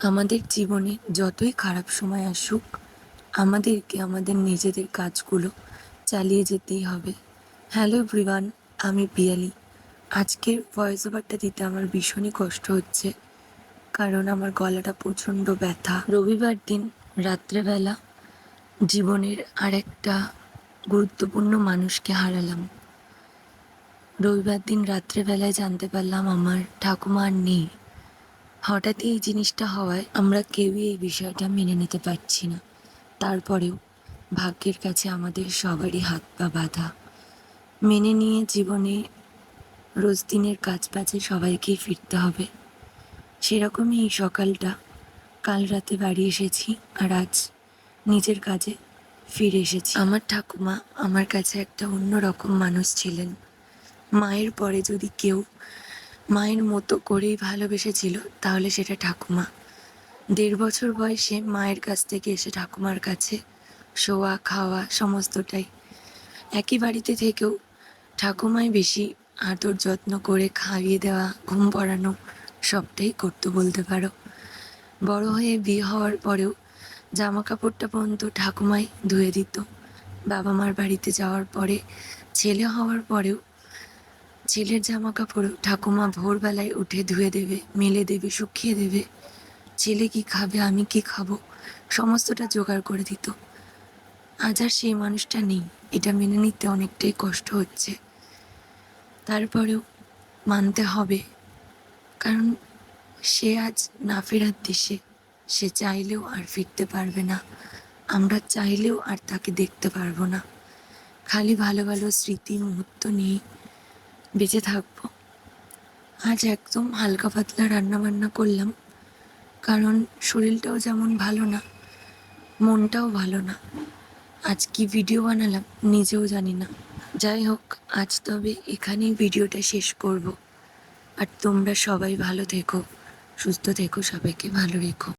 আমাদের জীবনে যতই খারাপ সময় আসুক, আমাদেরকে আমাদের নিজেদের কাজগুলো চালিয়ে যেতেই হবে। হ্যালো এভরিওয়ান আমি পিয়ালি। আজকের ভয়েস ওভারটা দিতে আমার ভীষণই কষ্ট হচ্ছে, কারণ আমার গলাটা প্রচণ্ড ব্যথা। রবিবার দিন রাত্রেবেলা জীবনের আরেকটা গুরুত্বপূর্ণ মানুষকে হারালাম। রবিবার দিন রাত্রেবেলায় জানতে পারলাম আমার ঠাকুমা আর নেই। হঠাৎই এই জিনিসটা হওয়ায় আমরা কেউই এই বিষয়টা মেনে নিতে পারছি না। তারপরেও ভাগ্যের কাছে আমাদের সবারই হাত পা বাঁধা। মেনে নিয়ে জীবনে রোজ দিনের কাজ বাজে সবাইকেই ফিরতে হবে। সেরকমই এই সকালটা। কাল রাতে বাড়ি এসেছি আর আজ নিজের কাজে ফিরে এসেছি। আমার ঠাকুমা আমার কাছে একটা অন্যরকম মানুষ ছিলেন। মায়ের পরে যদি কেউ মায়ের মতো করেই ভালোবেসেছিল, তাহলে সেটা ঠাকুমা। দেড় বছর বয়সে মায়ের কাছ থেকে এসে ঠাকুমার কাছে শোয়া, খাওয়া, সমস্তটাই একই বাড়িতে থেকেও ঠাকুমাই বেশি আদর যত্ন করে খাইয়ে দেওয়া, ঘুম পড়ানো, সবটাই করতো বলতে পারো। বড় হয়ে বিয়ে হওয়ার পরেও জামা কাপড়টা পর্যন্ত ঠাকুমাই ধুয়ে দিত। বাবা মার বাড়িতে যাওয়ার পরে, ছেলে হওয়ার পরেও ছেলের জামা কাপড় ঠাকুমা ভোরবেলায় উঠে ধুয়ে দেবে, মেলে দেবে, শুকিয়ে দেবে। ছেলে কি খাবে, আমি কি খাব? সমস্তটা জোগাড় করে দিত। আজ আর সেই মানুষটা নেই, এটা মেনে নিতে অনেকটাই কষ্ট হচ্ছে। তারপরেও মানতে হবে, কারণ সে আজ না ফেরার দেশে, সে চাইলেও আর ফিরতে পারবে না। আমরা চাইলেও আর তাকে দেখতে পারব না। খালি ভালো ভালো স্মৃতি মুহূর্ত নিয়ে বেঁচে থাকব। আজ একদম হালকা পাতলা রান্না বান্না করলাম, কারণ শরীরটাও যেমন ভালো না, মনটাও ভালো না। আজ কি ভিডিও বানালাম নিজেও জানি না। যাই হোক, আজ তবে এখানেই ভিডিওটা শেষ করব। আর তোমরা সবাই ভালো থেকো, সুস্থ থেকো, সবাইকে ভালো রেখো।